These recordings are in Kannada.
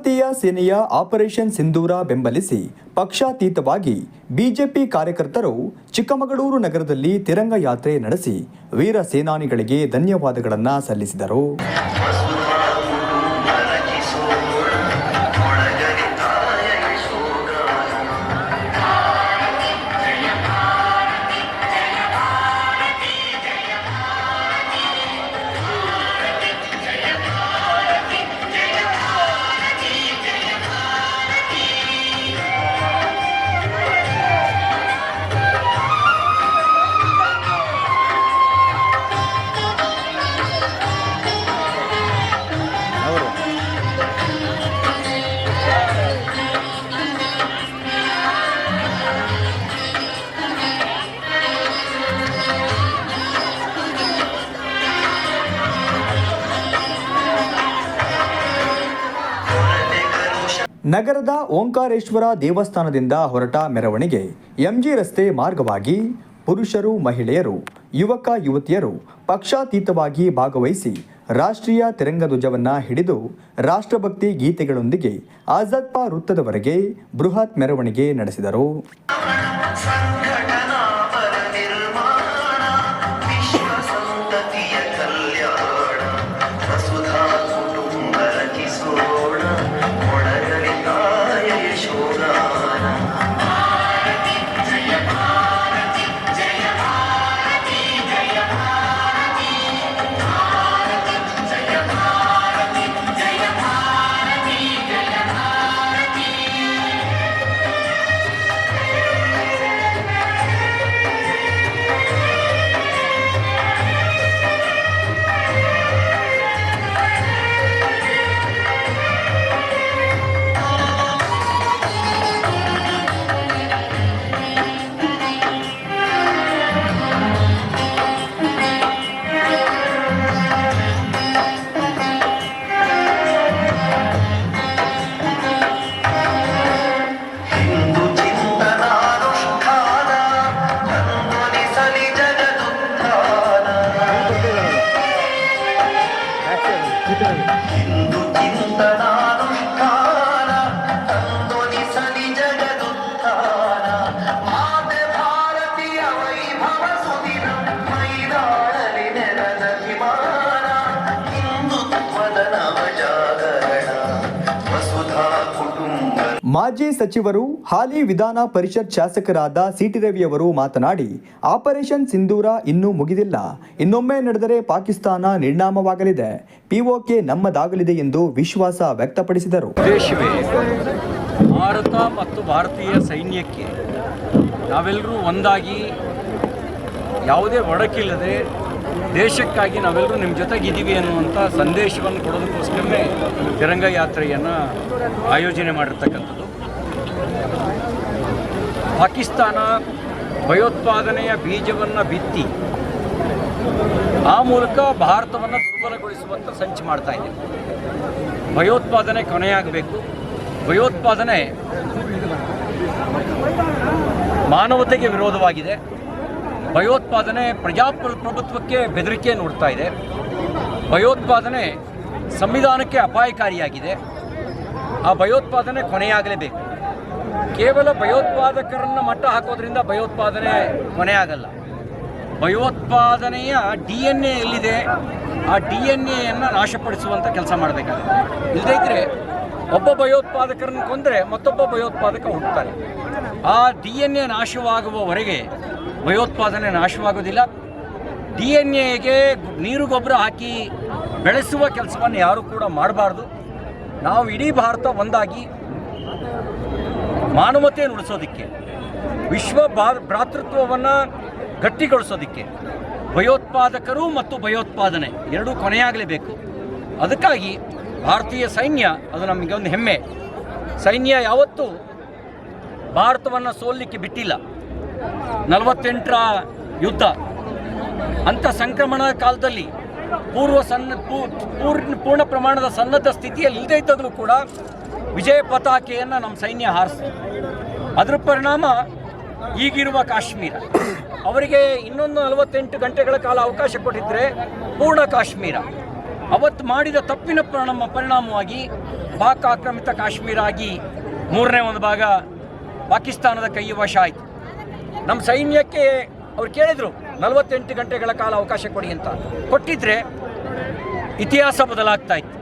ಭಾರತೀಯ ಸೇನೆಯ ಆಪರೇಷನ್ ಸಿಂಧೂರ ಬೆಂಬಲಿಸಿ ಪಕ್ಷಾತೀತವಾಗಿ ಬಿಜೆಪಿ ಕಾರ್ಯಕರ್ತರು ಚಿಕ್ಕಮಗಳೂರು ನಗರದಲ್ಲಿ ತಿರಂಗ ಯಾತ್ರೆ ನಡೆಸಿ ವೀರ ಸೇನಾನಿಗಳಿಗೆ ಧನ್ಯವಾದಗಳನ್ನು ಸಲ್ಲಿಸಿದರು. ನಗರದ ಓಂಕಾರೇಶ್ವರ ದೇವಸ್ಥಾನದಿಂದ ಹೊರಟ ಮೆರವಣಿಗೆ ಎಂಜಿ ರಸ್ತೆ ಮಾರ್ಗವಾಗಿ ಪುರುಷರು, ಮಹಿಳೆಯರು, ಯುವಕ, ಯುವತಿಯರು ಪಕ್ಷಾತೀತವಾಗಿ ಭಾಗವಹಿಸಿ ರಾಷ್ಟ್ರೀಯ ತಿರಂಗ ಧ್ವಜವನ್ನ ಹಿಡಿದು ರಾಷ್ಟ್ರಭಕ್ತಿ ಗೀತೆಗಳೊಂದಿಗೆ ಆಜಾದ್ ಪಾ ವೃತ್ತದವರೆಗೆ ಬೃಹತ್ ಮೆರವಣಿಗೆ ನಡೆಸಿದರು. ಮಾಜಿ ಸಚಿವರು, ಹಾಲಿ ವಿಧಾನ ಪರಿಷತ್ ಶಾಸಕರಾದ ಸಿಟಿ ರವಿಯವರು ಮಾತನಾಡಿ, ಆಪರೇಷನ್ ಸಿಂಧೂರ ಇನ್ನೂ ಮುಗಿದಿಲ್ಲ. ಇನ್ನೊಮ್ಮೆ ನಡೆದರೆ ಪಾಕಿಸ್ತಾನ ನಿರ್ಣಾಮವಾಗಲಿದೆ ಪಿಒಕೆ ನಮ್ಮದಾಗಲಿದೆ ಎಂದು ವಿಶ್ವಾಸ ವ್ಯಕ್ತಪಡಿಸಿದರು. ಭಾರತ ಮತ್ತು ಭಾರತೀಯ ಸೈನ್ಯಕ್ಕೆ ನಾವೆಲ್ಲರೂ ಒಂದಾಗಿ ಯಾವುದೇ ಒಡಕಿಲ್ಲದೆ ದೇಶಕ್ಕಾಗಿ ನಾವೆಲ್ಲರೂ ನಿಮ್ಮ ಜೊತೆಗಿದ್ದೀವಿ ಅನ್ನುವಂಥ ಸಂದೇಶವನ್ನು ಕೊಡೋದಕ್ಕೋಸ್ಕರವೇ ತಿರಂಗ ಯಾತ್ರೆಯನ್ನು ಆಯೋಜನೆ ಮಾಡಿರ್ತಕ್ಕಂಥದ್ದು. ಪಾಕಿಸ್ತಾನ ಭಯೋತ್ಪಾದನೆಯ ಬೀಜವನ್ನು ಬಿತ್ತಿ ಆ ಮೂಲಕ ಭಾರತವನ್ನು ದುರ್ಬಲಗೊಳಿಸುವಂಥ ಸಂಚು ಮಾಡ್ತಾ ಇದೆ. ಭಯೋತ್ಪಾದನೆ ಕೊನೆಯಾಗಬೇಕು. ಭಯೋತ್ಪಾದನೆ ಮಾನವತೆಗೆ ವಿರೋಧವಾಗಿದೆ. ಭಯೋತ್ಪಾದನೆ ಪ್ರಜಾಪ್ರಭುತ್ವಕ್ಕೆ ಬೆದರಿಕೆ ನೋಡ್ತಾ ಇದೆ. ಭಯೋತ್ಪಾದನೆ ಸಂವಿಧಾನಕ್ಕೆ ಅಪಾಯಕಾರಿಯಾಗಿದೆ. ಆ ಭಯೋತ್ಪಾದನೆ ಕೊನೆಯಾಗಲೇಬೇಕು. ಕೇವಲ ಭಯೋತ್ಪಾದಕರನ್ನು ಮಟ್ಟ ಹಾಕೋದ್ರಿಂದ ಭಯೋತ್ಪಾದನೆ ಕೊನೆಯಾಗಲ್ಲ. ಭಯೋತ್ಪಾದನೆಯ ಡಿ ಎನ್ ಎ ಎಲ್ಲಿದೆ? ಆ ಡಿ ಎನ್ ಎಯನ್ನು ನಾಶಪಡಿಸುವಂಥ ಕೆಲಸ ಮಾಡಬೇಕಾಗುತ್ತೆ. ಇಲ್ಲದೇ ಇದ್ದರೆ ಒಬ್ಬ ಭಯೋತ್ಪಾದಕರನ್ನು ಕೊಂದರೆ ಮತ್ತೊಬ್ಬ ಭಯೋತ್ಪಾದಕ ಹುಟ್ಟುತ್ತಾನೆ ಆ ಡಿ ಎನ್ ಎ ನಾಶವಾಗುವವರೆಗೆ ಭಯೋತ್ಪಾದನೆ ನಾಶವಾಗೋದಿಲ್ಲ ಡಿ ಎನ್ ಎಗೆ ನೀರು ಗೊಬ್ಬರ ಹಾಕಿ ಬೆಳೆಸುವ ಕೆಲಸವನ್ನು ಯಾರೂ ಕೂಡ ಮಾಡಬಾರ್ದು. ನಾವು ಇಡೀ ಭಾರತ ಒಂದಾಗಿ ಮಾನವತೆಯನ್ನು ಉಳಿಸೋದಕ್ಕೆ ವಿಶ್ವ ಭಾ, ಭ್ರಾತೃತ್ವವನ್ನು ಗಟ್ಟಿಗೊಳಿಸೋದಕ್ಕೆ, ಭಯೋತ್ಪಾದಕರು ಮತ್ತು ಭಯೋತ್ಪಾದನೆ ಎರಡೂ ಕೊನೆಯಾಗಲೇಬೇಕು. ಅದಕ್ಕಾಗಿ ಭಾರತೀಯ ಸೈನ್ಯ, ಅದು ನಮಗೆ ಒಂದು ಹೆಮ್ಮೆ. ಸೈನ್ಯ ಯಾವತ್ತೂ ಭಾರತವನ್ನು ಸೋಲಿಕ್ಕೆ ಬಿಟ್ಟಿಲ್ಲ. ನಲವತ್ತೆಂಟರ ಯುದ್ಧ. ಅಂಥ ಸಂಕ್ರಮಣ ಕಾಲದಲ್ಲಿ ಪೂರ್ವ ಸನ್ನ ಪೂರ್ಣ ಪೂರ್ಣ ಪ್ರಮಾಣದ ಸನ್ನದ್ಧ ಸ್ಥಿತಿಯಲ್ಲಿ ಇಲ್ಲದೇ ಇದ್ದಾಗಲೂ ಕೂಡ ವಿಜಯ ಪತಾಕೆಯನ್ನು ನಮ್ಮ ಸೈನ್ಯ ಹಾರಿಸ್ತು. ಅದರ ಪರಿಣಾಮ ಈಗಿರುವ ಕಾಶ್ಮೀರ. ಅವರಿಗೆ ಇನ್ನೊಂದು ನಲವತ್ತೆಂಟು ಗಂಟೆಗಳ ಕಾಲ ಅವಕಾಶ ಕೊಟ್ಟಿದ್ದರೆ ಪೂರ್ಣ ಕಾಶ್ಮೀರ. ಅವತ್ತು ಮಾಡಿದ ತಪ್ಪಿನ ಪರಿಣಾಮ ಪರಿಣಾಮವಾಗಿ ಪಾಕ್ ಆಕ್ರಮಿತ ಕಾಶ್ಮೀರ ಆಗಿ ಮೂರನೇ ಒಂದು ಭಾಗ ಪಾಕಿಸ್ತಾನದ ಕೈಯ ವಶ ಆಯಿತು. ನಮ್ಮ ಸೈನ್ಯಕ್ಕೆ ಅವ್ರು ಕೇಳಿದರು, ನಲವತ್ತೆಂಟು ಗಂಟೆಗಳ ಕಾಲ ಅವಕಾಶ ಕೊಡಿ ಅಂತ. ಕೊಟ್ಟಿದ್ರೆ ಇತಿಹಾಸ ಬದಲಾಗ್ತಾ ಇತ್ತು.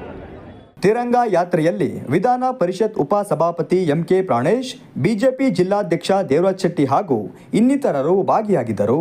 ತಿರಂಗ ಯಾತ್ರೆಯಲ್ಲಿ ವಿಧಾನ ಪರಿಷತ್ ಉಪ ಸಭಾಪತಿ ಎಂಕೆ ಪ್ರಾಣೇಶ್, ಬಿಜೆಪಿ ಜಿಲ್ಲಾಧ್ಯಕ್ಷ ದೇವರಾಜ್ ಶೆಟ್ಟಿ ಹಾಗೂ ಇನ್ನಿತರರು ಭಾಗಿಯಾಗಿದ್ದರು.